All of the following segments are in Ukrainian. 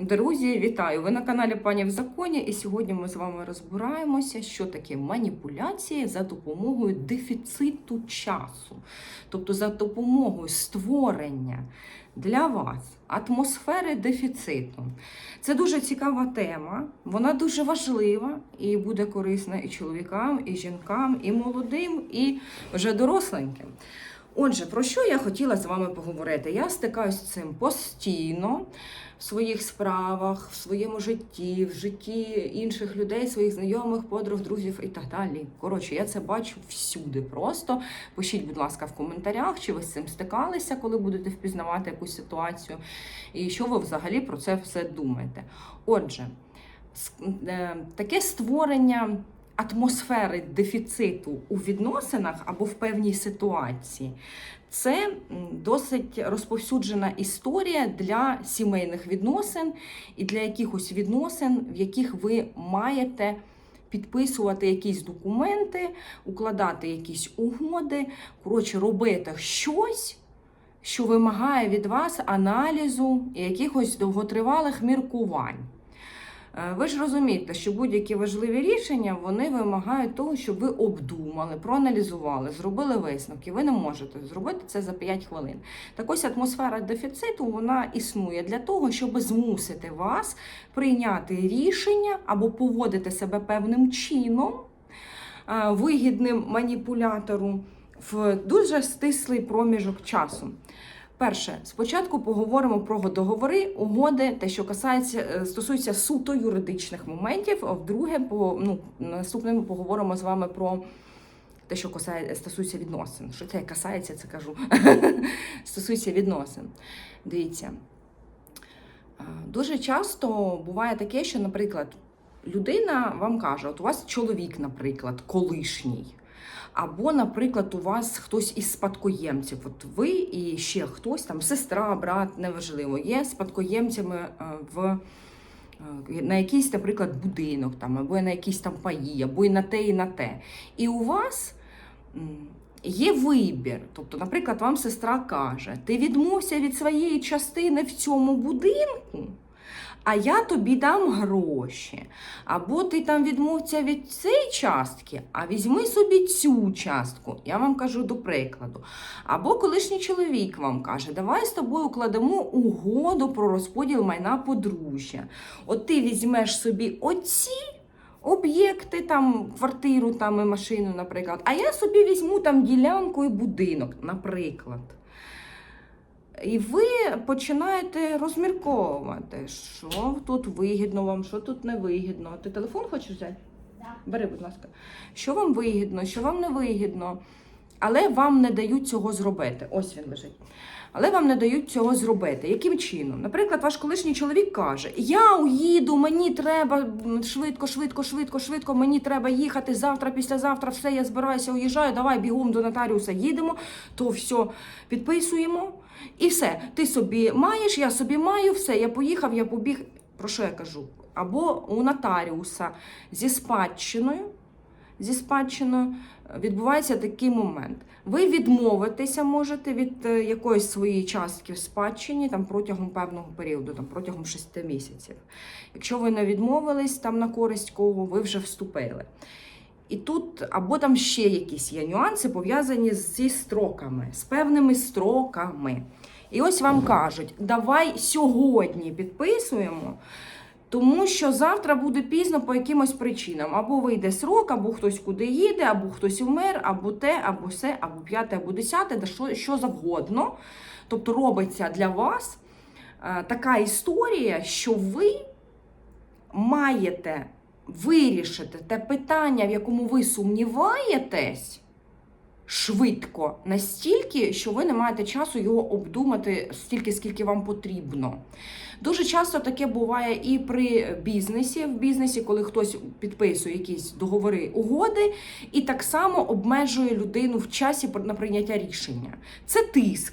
Друзі, вітаю! Ви на каналі Пані в Законі, і сьогодні ми з вами розбираємося, що таке маніпуляції за допомогою дефіциту часу, тобто за допомогою створення для вас атмосфери дефіциту. Це дуже цікава тема, вона дуже важлива і буде корисна і чоловікам, і жінкам, і молодим, і вже доросленьким. Отже, про що я хотіла з вами поговорити? Я стикаюсь з цим постійно в своїх справах, в своєму житті, в житті інших людей, своїх знайомих, подруг, друзів і так далі. Коротше, я це бачу всюди. Просто пишіть, будь ласка, в коментарях, чи ви з цим стикалися, коли будете впізнавати якусь ситуацію, і що ви взагалі про це все думаєте. Отже, е, таке створення атмосфери дефіциту у відносинах або в певній ситуації. Це досить розповсюджена історія для сімейних відносин і для якихось відносин, в яких ви маєте підписувати якісь документи, укладати якісь угоди, коротше, робити щось, що вимагає від вас аналізу і якихось довготривалих міркувань. Е, Ви ж розумієте, що будь-які важливі рішення вони вимагають того, щоб ви обдумали, проаналізували, зробили висновки. Ви не можете зробити це за 5 хвилин. Так ось атмосфера дефіциту вона існує для того, щоб змусити вас прийняти рішення або поводити себе певним чином, е, вигідним маніпулятору в дуже стислий проміжок часу. Перше, спочатку поговоримо про договори, угоди, те, що касається, е, стосується суто юридичних моментів. Вдруге, по ну наступним поговоримо з вами про те, що касає, стосується відносин. Що це касається, це кажу. стосується відносин. Дивіться. Дуже часто буває таке, що, наприклад, людина вам каже: от у вас чоловік, наприклад, колишній. Або, наприклад, у вас хтось із спадкоємців, от ви і ще хтось, там сестра, брат, неважливо, є спадкоємцями е, в е, на якийсь, наприклад, будинок, там, або на якісь там паї, або і на те, і на те. І у вас є вибір. Тобто, наприклад, вам сестра каже: ти відмовся від своєї частини в цьому будинку. А я тобі дам гроші. Або ти там відмовся від цієї частки, а візьми собі цю частку. Я вам кажу до прикладу. Або колишній чоловік вам каже, давай з тобою укладемо угоду про розподіл майна подружжя. От ти візьмеш собі оці. Об'єкти, там, квартиру там, і машину, наприклад. А я собі візьму там ділянку і будинок, наприклад. І ви починаєте розмірковувати, що тут вигідно вам, що тут не вигідно. Ти телефон хочеш взяти? Да. Бери, будь ласка. Що вам вигідно, що вам не вигідно, але вам не дають цього зробити. Ось він лежить. Але вам не дають цього зробити. Яким чином? Наприклад, ваш колишній чоловік каже: Я уїду, мені треба швидко, швидко, швидко, швидко, мені треба їхати завтра, післязавтра, все, я збираюся, уїжджаю, давай бігом до нотаріуса їдемо, то все підписуємо. І все. Ти собі маєш, я собі маю, все, я поїхав, я побіг. Про що я кажу? Або у нотаріуса зі спадщиною, зі спадщиною е, відбувається такий момент. Ви відмовитеся можете від е, якоїсь своєї частки в спадщині там, протягом певного періоду, там, протягом 6 місяців. Якщо ви не відмовились там на користь кого, ви вже вступили. І тут, або там ще якісь є нюанси пов'язані зі строками, з певними строками. І ось вам кажуть, давай сьогодні підписуємо, тому що завтра буде пізно по якимось причинам. Або вийде срок, або хтось куди їде, або хтось умер, або те, або все, або п'яте, або десяте, що, що завгодно. Тобто робиться для вас е, така історія, що ви маєте вирішити те питання, в якому ви сумніваєтесь, швидко, настільки, що ви не маєте часу його обдумати стільки, скільки вам потрібно. Дуже часто таке буває і при бізнесі, в бізнесі, коли хтось підписує якісь договори, угоди, і так само обмежує людину в часі на прийняття рішення. Це тиск.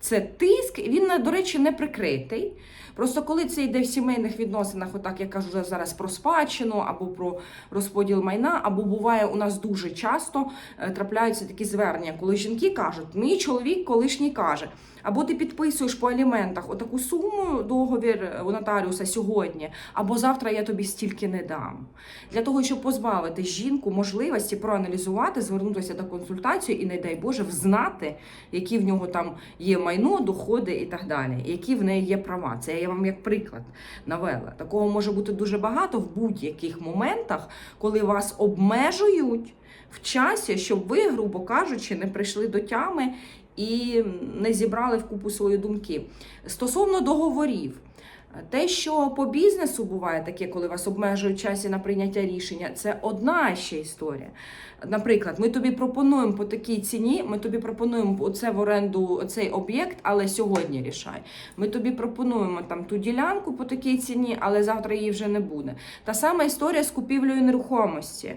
це тиск, він, до речі, не прикритий. Просто коли це йде в сімейних відносинах, отак я кажу зараз про спадщину або про розподіл майна, або буває у нас дуже часто е, трапляються такі звернення, коли жінки кажуть, мій чоловік колишній каже. Або ти підписуєш по аліментах отаку суму договір у нотаріуса сьогодні, або завтра я тобі стільки не дам. Для того, щоб позбавити жінку можливості проаналізувати, звернутися до консультації і, не дай Боже, взнати, які в нього там є майно, доходи і так далі, які в неї є права. Це я вам як приклад навела. Такого може бути дуже багато в будь-яких моментах, коли вас обмежують в часі, щоб ви, грубо кажучи, не прийшли до тями і не зібрали в купу свої думки. Стосовно договорів, те, що по бізнесу буває таке, коли вас обмежують часі на прийняття рішення, це одна ще історія. Наприклад, ми тобі пропонуємо по такій ціні, ми тобі пропонуємо оце в оренду цей об'єкт, але сьогодні рішай. Ми тобі пропонуємо там ту ділянку по такій ціні, але завтра її вже не буде. Та сама історія з купівлею нерухомості.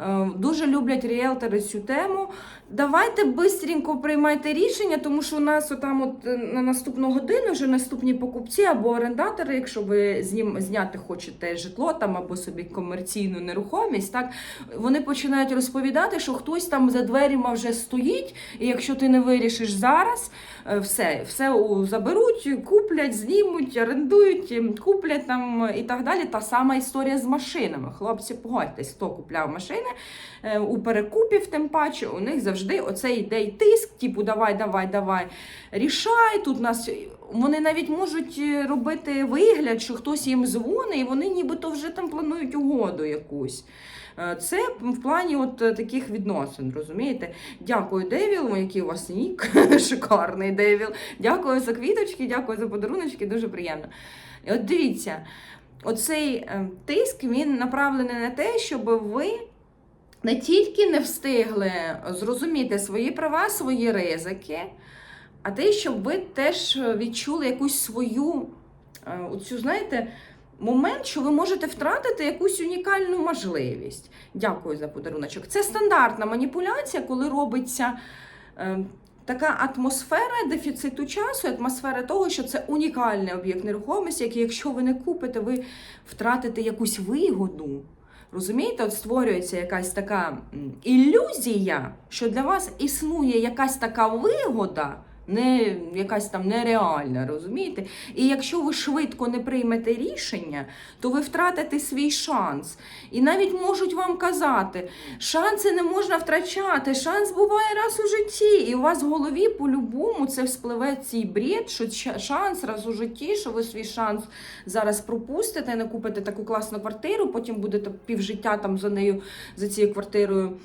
Е, Дуже люблять ріелтори цю тему. Давайте бистренько приймайте рішення, тому що у нас отам от е, на наступну годину вже наступні покупці або орендатори, якщо ви знім, зняти хочете житло там або собі комерційну нерухомість, так вони починають розповідати, що хтось там за дверима вже стоїть, і якщо ти не вирішиш зараз, е, все, все заберуть, куплять, знімуть, орендують, куплять там і так далі. Та сама історія з машинами. Хлопці, погодьтесь, хто купляв машини у перекупів, тим паче, у них завжди оцей йде й тиск, типу давай, давай, давай, рішай. Тут нас вони навіть можуть е, робити вигляд, що хтось їм дзвонить, і вони нібито вже там планують угоду якусь. Е, Це в плані от е, таких відносин, розумієте? Дякую, Девіл, який у вас нік, шикарний Девіл. Дякую за квіточки, дякую за подаруночки, дуже приємно. І от дивіться, оцей е, тиск він направлений на те, щоб ви не тільки не встигли зрозуміти свої права, свої ризики, а те, щоб ви теж відчули якусь свою, е, оцю, знаєте, момент, що ви можете втратити якусь унікальну можливість. Дякую за подаруночок. Це стандартна маніпуляція, коли робиться. е, Така атмосфера дефіциту часу, атмосфера того, що це унікальний об'єкт нерухомості, який, якщо ви не купите, ви втратите якусь вигоду. Розумієте, от створюється якась така ілюзія, що для вас існує якась така вигода, не якась там нереальна, розумієте? І якщо ви швидко не приймете рішення, то ви втратите свій шанс. І навіть можуть вам казати, шанси не можна втрачати, шанс буває раз у житті. І у вас в голові по-любому це вспливе цей бред, що шанс раз у житті, що ви свій шанс зараз пропустите, не купите таку класну квартиру, потім будете півжиття там за нею, за цією квартирою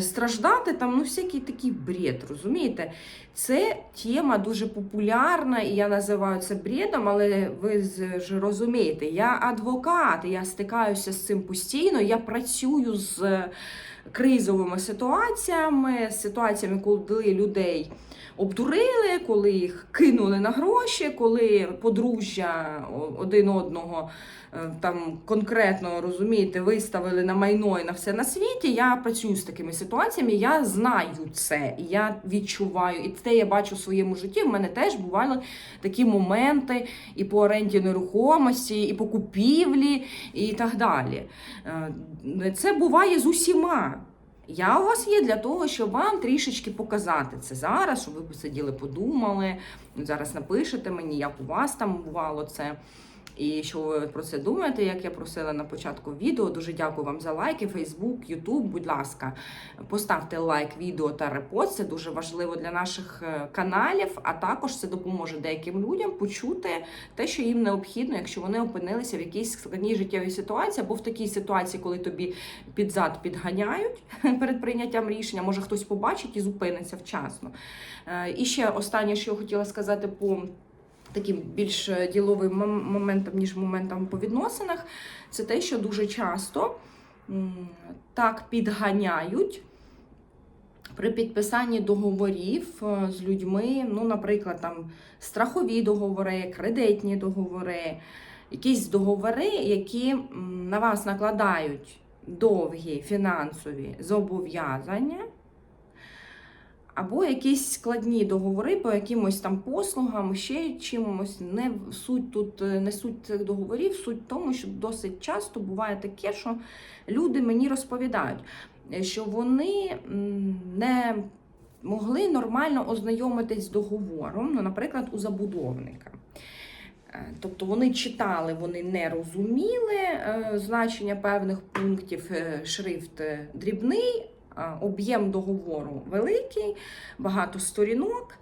страждати. Там ну всякий такий бред, розумієте? Це тема дуже популярна, і я називаю це бредом, але ви ж розумієте, я адвокат, я стикаюся з цим постійно, я працюю з е, кризовими ситуаціями, з ситуаціями, коли людей обдурили, коли їх кинули на гроші, коли подружжя один одного е, там конкретно розумієте, виставили на майно і на все на світі. Я працюю з такими ситуаціями, я знаю це, і я відчуваю, і це я бачу в своєму житті. В мене теж бували такі моменти і по оренді нерухомості, і по купівлі, і так далі. Е, Це буває з усіма. Я у вас є для того, щоб вам трішечки показати це зараз, щоб ви посиділи, подумали. Зараз напишете мені, як у вас там бувало це. І що ви про це думаєте, як я просила на початку відео. Дуже дякую вам за лайки, Фейсбук, Ютуб. Будь ласка, поставте лайк відео та репост. Це дуже важливо для наших е, каналів, а також це допоможе деяким людям почути те, що їм необхідно, якщо вони опинилися в якійсь складній життєвій ситуації, або в такій ситуації, коли тобі під зад підганяють перед прийняттям рішення, може хтось побачить і зупиниться вчасно. Е, І ще останнє, що я хотіла сказати по таким більш е, діловим мом- моментам, ніж моментам по відносинах, це те, що дуже часто так підганяють. При підписанні договорів е, з людьми, ну, наприклад, там страхові договори, кредитні договори, якісь договори, які на вас накладають довгі фінансові зобов'язання, Або якісь складні договори по якимось там послугам, ще чимось. Не суть тут е, не суть цих договорів, суть в тому, що досить часто буває таке, що люди мені розповідають, е, що вони не могли нормально ознайомитись з договором, ну, наприклад, у забудовника. Е, Тобто вони читали, вони не розуміли значення певних пунктів, шрифт дрібний, об'єм договору великий, багато сторінок,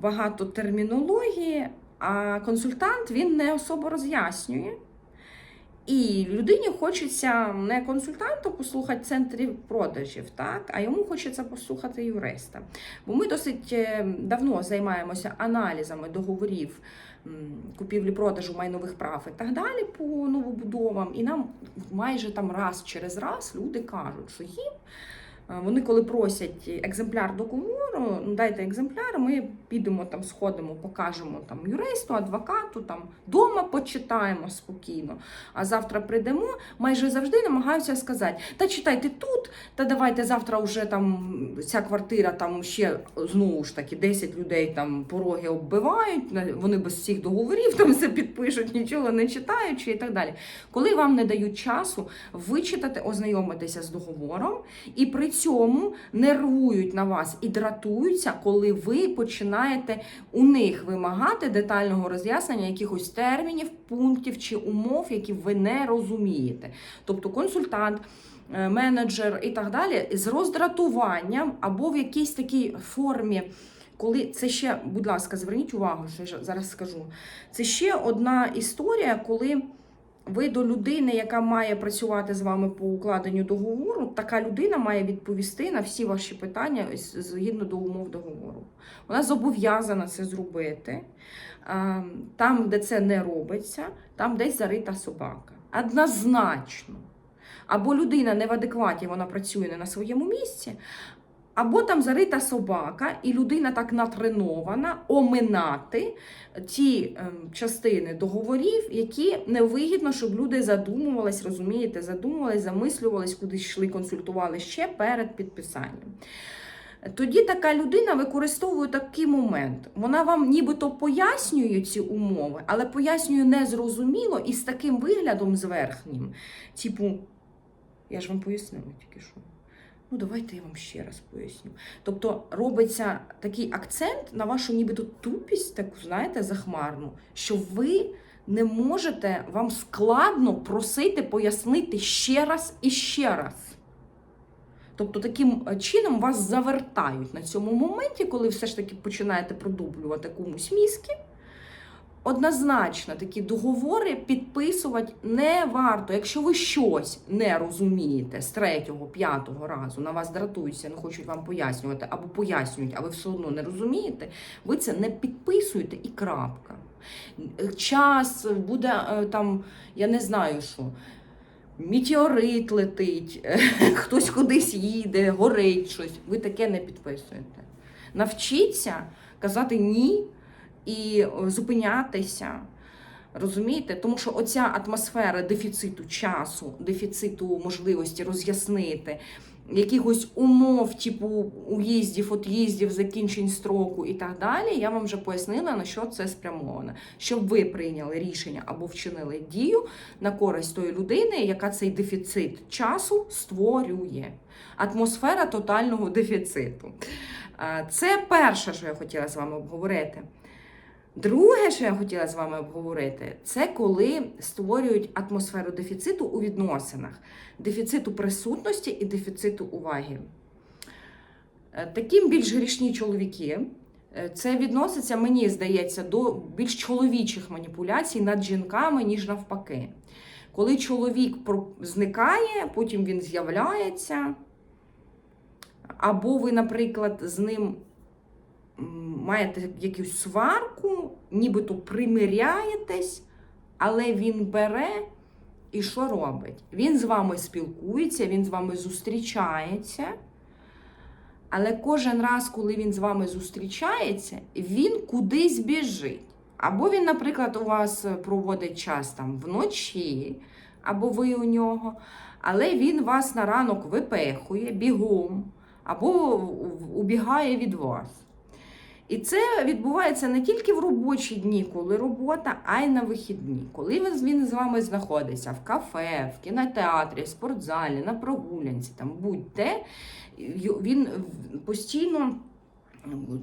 багато термінології, а консультант він не особо роз'яснює. І людині хочеться не консультанта послухати в центрі продажів, так, а йому хочеться послухати юриста. Бо ми досить е, давно займаємося аналізами договорів купівлі-продажу майнових прав і так далі по новобудовам. І нам майже там раз через раз люди кажуть, що їм. Е, Вони, коли просять екземпляр договору, ну дайте екземпляр, ми підемо там, сходимо, покажемо там юристу, адвокату, там дома почитаємо спокійно. А завтра прийдемо, майже завжди намагаються сказати: та читайте тут, та давайте завтра вже там ця квартира, там ще знову ж таки 10 людей там пороги оббивають, вони без всіх договорів там все підпишуть, нічого не читаючи і так далі. Коли вам не дають часу вичитати, ознайомитися з договором, і при цьому нервують на вас і дратуються, коли ви починаєте у них вимагати детального роз'яснення якихось термінів, пунктів чи умов, які ви не розумієте. Тобто консультант. е, Менеджер і так далі з роздратуванням або в якійсь такій формі, коли це ще, будь ласка, зверніть увагу, що я зараз скажу. Це ще одна історія, коли ви до людини, яка має працювати з вами по укладенню договору, така людина має відповісти на всі ваші питання згідно до умов договору. Вона зобов'язана це зробити. Там, де це не робиться, там десь зарита собака. Однозначно. Або людина не в адекваті, вона працює не на своєму місці, або там зарита собака, і людина так натренована оминати ті ем, частини договорів, які невигідно, щоб люди задумувались, розумієте, задумувались, замислювались, кудись йшли, консультували ще перед підписанням. Тоді така людина використовує такий момент. Вона вам нібито пояснює ці умови, але пояснює незрозуміло і з таким виглядом зверхнім. Типу, я ж вам пояснила тільки що. Ну, давайте я вам ще раз поясню. Тобто робиться такий акцент на вашу нібито тупість, таку, знаєте, захмарну, що ви не можете, вам складно просити пояснити ще раз і ще раз. Тобто таким е, чином вас завертають на цьому моменті, коли все ж таки починаєте продублювати комусь мізки. Однозначно, такі договори підписувати не варто. Якщо ви щось не розумієте з третього, п'ятого разу, на вас дратуються, не хочуть вам пояснювати, або пояснюють, а ви все одно не розумієте, ви це не підписуєте і крапка. Час буде е, там, я не знаю що. Метеорит летить, хтось кудись їде, горить щось. Ви таке не підписуєте. Навчіться казати ні і зупинятися. Розумієте? Тому що оця атмосфера дефіциту часу, дефіциту можливості роз'яснити, якихось умов, типу уїздів, от'їздів, закінчень строку і так далі, я вам вже пояснила, на що це спрямовано. Щоб ви прийняли рішення або вчинили дію на користь тої людини, яка цей дефіцит часу створює. Атмосфера тотального дефіциту. Е, Це перше, що я хотіла з вами обговорити. Друге, що я хотіла з вами обговорити, це коли створюють атмосферу дефіциту у відносинах, дефіциту присутності і дефіциту уваги. Е, Таким більш грішні чоловіки. Е, Це відноситься, мені здається, до більш чоловічих маніпуляцій над жінками, ніж навпаки. Коли чоловік зникає, потім він з'являється, або ви, наприклад, з ним маєте якусь сварку, нібито примиряєтесь, але він бере і що робить? Він з вами спілкується, він з вами зустрічається. Але кожен раз, коли він з вами зустрічається, він кудись біжить. Або він, наприклад, у вас проводить час там вночі, або ви у нього, але він вас на ранок випехує бігом, або убігає від вас. І це відбувається не тільки в робочі дні, коли робота, а й на вихідні. Коли він- з вами знаходиться в кафе, в кінотеатрі, в спортзалі, на прогулянці, там будь-де, він постійно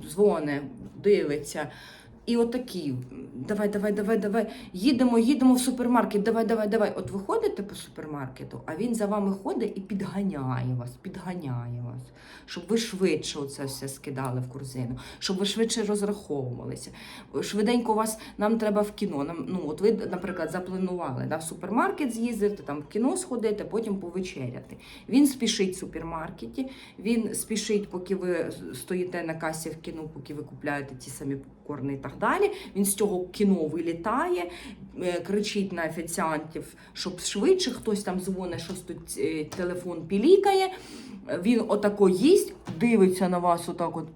дзвоне, дивиться. І отакі, давай, давай, давай, давай, їдемо, їдемо в супермаркет, давай, давай, давай. От ви ходите по супермаркету, а він за вами ходить і підганяє вас, підганяє вас, щоб ви швидше оце все скидали в корзину, щоб ви швидше розраховувалися. Швиденько вас нам треба в кіно. Нам, ну, от ви, наприклад, запланували да, в супермаркет з'їздити, там в кіно сходити, потім повечеряти. Він спішить в супермаркеті, він спішить, поки ви стоїте на касі в кіно, поки ви купляєте ті самі попкорни і так далі. Він з цього кіно вилітає, е, кричить на офіціантів, щоб швидше хтось там дзвонить, щось тут е, телефон пілікає. Він отако їсть, дивиться на вас отак от.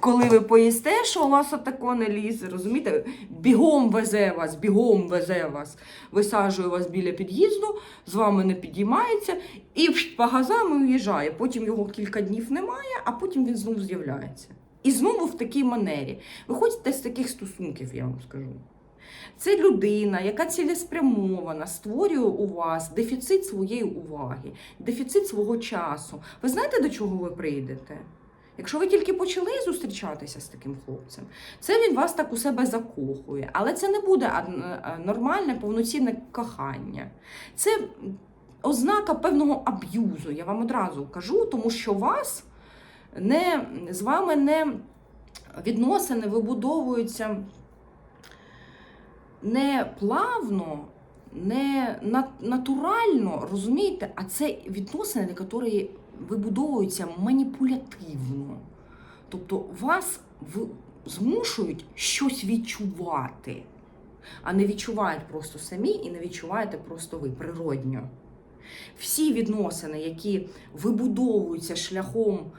Коли ви поїсте, що у вас отако не лізе, розумієте? Бігом везе вас, бігом везе вас, висаджує вас біля під'їзду, з вами не підіймається і по газам уїжджає. Потім його кілька днів немає, а потім він знову з'являється. І знову в такій манері. Виходьте з таких стосунків, я вам скажу. Це людина, яка цілеспрямована, створює у вас дефіцит своєї уваги, дефіцит свого часу. Ви знаєте, до чого ви прийдете? Якщо ви тільки почали зустрічатися з таким хлопцем, це він вас так у себе закохує. Але це не буде е, нормальне, повноцінне кохання. Це ознака певного аб'юзу. Я вам одразу кажу, тому що вас не, з вами не відносини вибудовуються не плавно, не натурально, розумієте, а це відносини, які вибудовуються маніпулятивно. Тобто вас змушують щось відчувати, а не відчувають просто самі і не відчуваєте просто ви природньо. Всі відносини, які вибудовуються шляхом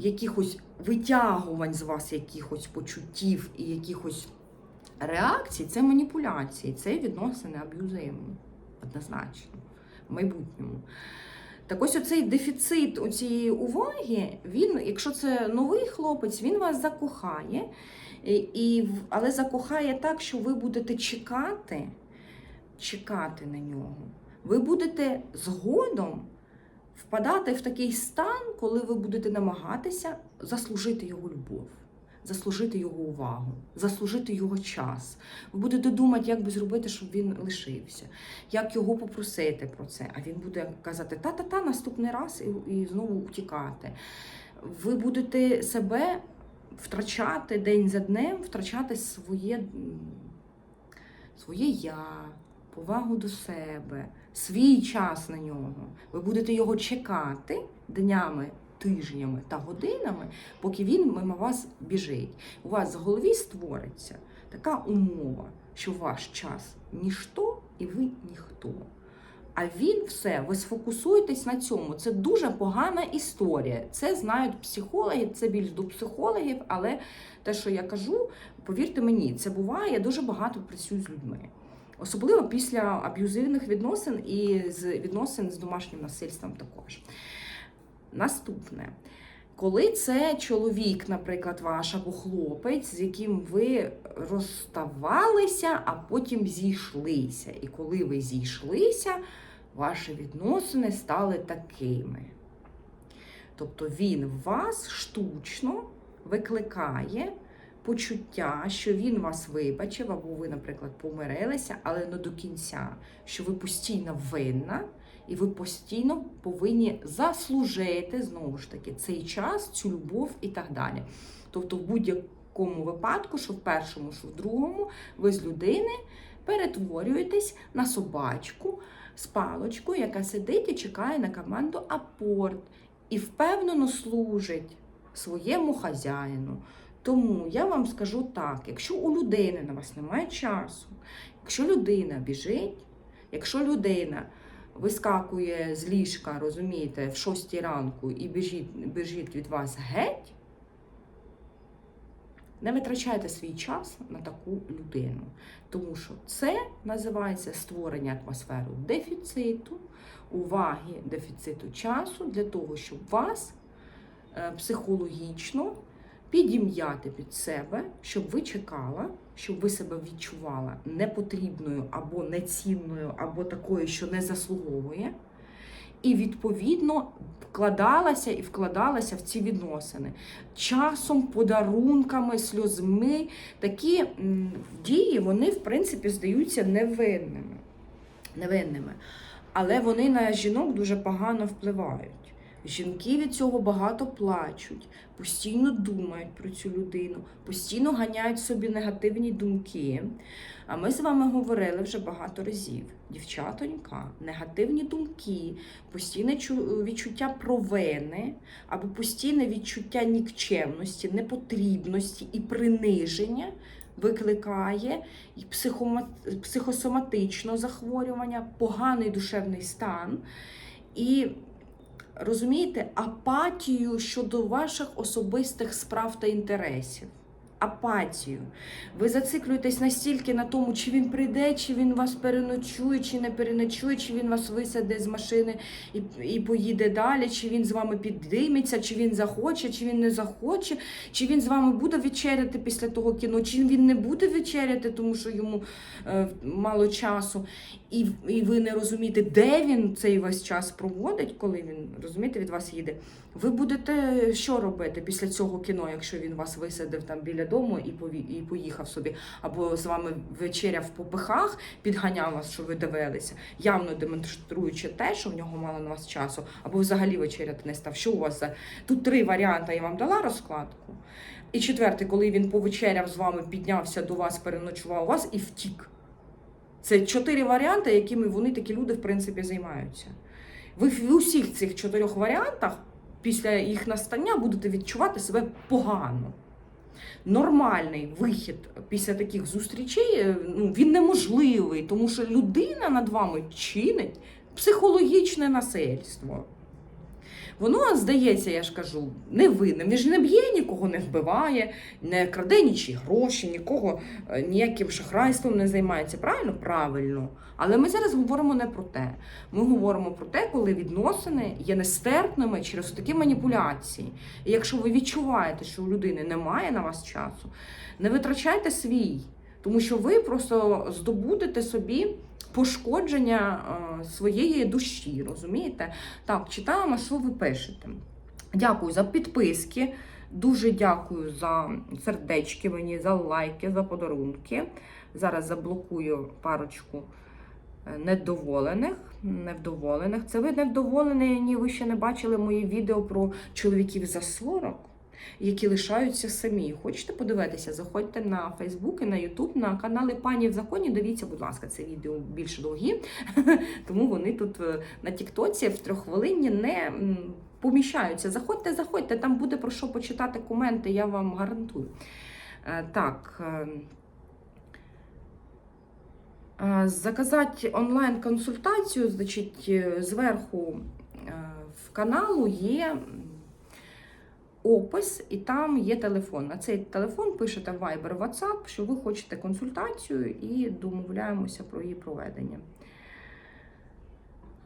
якихось витягувань з вас, якихось почуттів і якихось реакцій, це маніпуляції, це відносини аб'юзивні, однозначно, в майбутньому. Так ось оцей дефіцит цієї уваги, він, якщо це новий хлопець, він вас закохає, і, але закохає так, що ви будете чекати, чекати на нього. Ви будете згодом впадати в такий стан, коли ви будете намагатися заслужити його любов, заслужити його увагу, заслужити його час. Ви будете думати, як би зробити, щоб він лишився, як його попросити про це. А він буде казати та-та-та наступний раз і, і знову утікати. Ви будете себе втрачати день за днем, втрачати своє, своє я, повагу до себе, свій час на нього. Ви будете його чекати днями, тижнями та годинами, поки він мимо вас біжить. У вас в голові створиться така умова, що ваш час ніщо і ви ніхто. А він все, ви сфокусуєтесь на цьому. Це дуже погана історія. Це знають психологи, це більш до психологів, але те, що я кажу, повірте мені, це буває. Дуже багато працюю з людьми. Особливо після аб'юзивних відносин і з відносин з домашнім насильством також. Наступне. Коли це чоловік, наприклад, ваш або хлопець, з яким ви розставалися, а потім зійшлися. І коли ви зійшлися, ваші відносини стали такими. Тобто він вас штучно викликає почуття, що він вас вибачив, або ви, наприклад, помирилися, але не до кінця, що ви постійно винна, і ви постійно повинні заслужити знову ж таки цей час, цю любов і так далі. Тобто, в будь-якому випадку, що в першому, що в другому, ви з людини перетворюєтесь на собачку з палочкою, яка сидить і чекає на команду апорт і впевнено служить своєму хазяїну. Тому я вам скажу так: якщо у людини на вас немає часу, якщо людина біжить, якщо людина вискакує з ліжка, розумієте, в 6 ранку і біжить, біжить від вас геть, Не витрачайте свій час на таку людину, тому що це називається створення атмосфери дефіциту, уваги, дефіциту часу для того, щоб вас е, психологічно підім'яти під себе, щоб ви чекала, щоб ви себе відчувала непотрібною або нецінною, або такою, що не заслуговує. І відповідно вкладалася і вкладалася в ці відносини часом, подарунками, сльозми. Такі дії вони, в принципі, здаються невинними. невинними. Але вони на жінок дуже погано впливають. Жінки від цього багато плачуть, постійно думають про цю людину, постійно ганяють собі негативні думки. А ми з вами говорили вже багато разів. Дівчатонька, негативні думки, постійне відчуття провини або постійне відчуття нікчемності, непотрібності і приниження викликає і психосоматичне захворювання, поганий душевний стан. І розумієте, апатію щодо ваших особистих справ та інтересів. Апатію. Ви зациклюєтесь настільки на тому, чи він прийде, чи він вас переночує, чи не переночує, чи він вас висаде з машини і, і поїде далі, чи він з вами підійметься, чи він захоче, чи він не захоче, чи він з вами буде вечеряти після того кіно, чи він не буде вечеряти, тому що йому е, мало часу. І, і ви не розумієте, де він цей весь час проводить, коли він розумієте, від вас їде. Ви будете що робити після цього кіно, якщо він вас висадив там біля дому і і поїхав собі, або з вами вечеряв в попихах, підганяв вас, що ви дивилися, явно демонструючи те, що в нього мало на вас часу, або взагалі вечеряти не став. Що у вас за тут три варіанти? Я вам дала розкладку. І четвертий, коли він повечеряв з вами, піднявся до вас, переночував вас і втік. Це чотири варіанти, якими вони такі люди, в принципі, займаються. Ви в усіх цих чотирьох варіантах після їх настання будете відчувати себе погано. Нормальний вихід після таких зустрічей е, ну, він неможливий, тому що людина над вами чинить психологічне насильство. Воно здається, я ж кажу, невинним. Він ж не б'є, нікого не вбиває, не краде нічі гроші, нікого е, ніяким шахрайством не займається. Правильно? Правильно. Але ми зараз говоримо не про те. Ми говоримо про те, коли відносини є нестерпними через такі маніпуляції. І якщо ви відчуваєте, що у людини немає на вас часу, не витрачайте свій, тому що ви просто здобудете собі пошкодження е, своєї душі, розумієте? Так, читаємо, що ви пишете. Дякую за підписки. Дуже дякую за сердечки мені, за лайки, за подарунки. Зараз заблокую парочку е, недоволених. Невдоволених. Це ви невдоволені, ні, ви ще не бачили мої відео про чоловіків за 40, які лишаються самі. Хочете подивитися? Заходьте на Фейсбук і на Ютуб, на канали Пані в законі. Дивіться, будь ласка, це відео більш довгі, тому вони тут е, на Тіктоці в трьоххвилинні не поміщаються. Заходьте, заходьте, там буде про що почитати коменти, я вам гарантую. Е, Так. е, Заказати онлайн-консультацію, значить, зверху в каналу є опис, і там є телефон. На цей телефон пишете Viber, WhatsApp, що ви хочете консультацію і домовляємося про її проведення.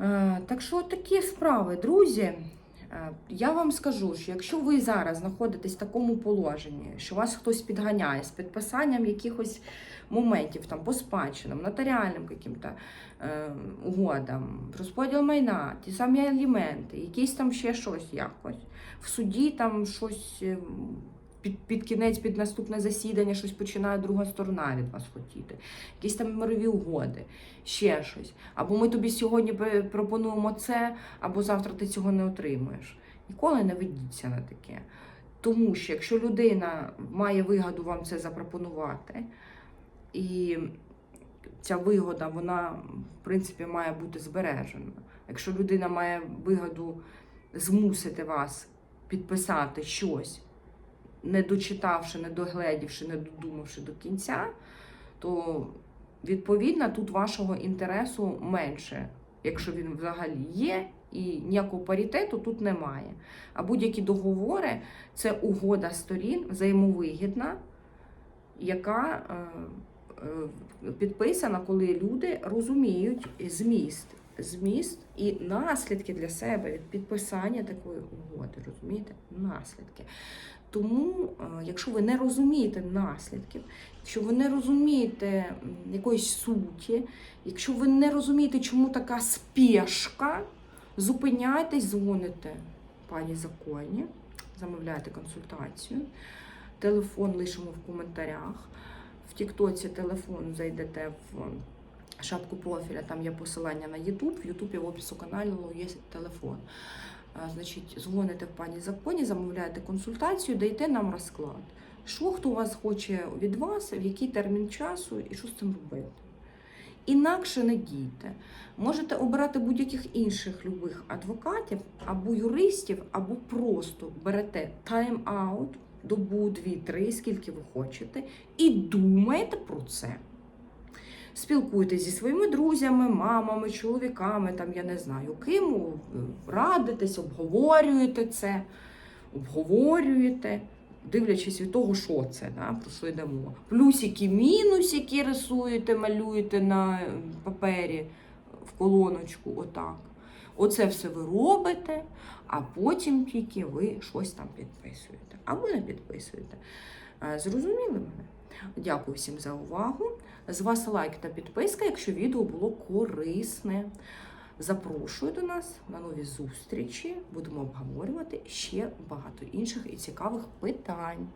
Е, Так що такі справи, друзі. Е, Я вам скажу, що якщо ви зараз знаходитесь в такому положенні, що вас хтось підганяє з підписанням якихось моментів там по спадщинам, нотаріальним каким-то е, угодам, розподіл майна, ті самі аліменти, якісь там ще щось якось. В суді там щось е, під, під кінець, під наступне засідання, щось починає друга сторона від вас хотіти, якісь там мирові угоди, ще щось. Або ми тобі сьогодні пропонуємо це, або завтра ти цього не отримуєш. Ніколи не ведіться на таке. Тому що якщо людина має вигоду вам це запропонувати, і ця вигода, вона, в принципі, має бути збережена. Якщо людина має вигоду змусити вас підписати щось, не дочитавши, не догледівши, не додумавши до кінця, то відповідно тут вашого інтересу менше, якщо він взагалі є, і ніякого паритету тут немає. А будь-які договори це угода сторін, взаємовигідна, яка е, е, підписана, коли люди розуміють зміст. Зміст і наслідки для себе від підписання такої угоди, розумієте? Наслідки. Тому, е, якщо ви не розумієте наслідків, якщо ви не розумієте якоїсь суті, якщо ви не розумієте, чому така спешка, зупиняйтесь, дзвоните пані законі, замовляйте консультацію. Телефон лишимо в коментарях. В Тіктоці телефон зайдете в шапку профіля, там є посилання на YouTube, в Ютубі в опису каналу є телефон. Значить, дзвоните в пані законі, замовляєте консультацію, дайте нам розклад. Що хто вас хоче від вас, в який термін часу і що з цим робити. Інакше не дійте. Можете обирати будь-яких інших любих адвокатів або юристів, або просто берете тайм-аут, добу, дві, три, скільки ви хочете, і думаєте про це. Спілкуйтесь зі своїми друзями, мамами, чоловіками, там я не знаю ким, е, радитесь, обговорюєте це, обговорюєте, дивлячись від того, що це, да, про що йдемо. Плюсики, мінусики рисуєте, малюєте на е, папері в колоночку, отак. Оце все ви робите, а потім тільки ви щось там підписуєте. Або не підписуєте. Е, Зрозуміли мене? Дякую всім за увагу. З вас лайк та підписка, якщо відео було корисне. Запрошую до нас на нові зустрічі. Будемо обговорювати ще багато інших і цікавих питань.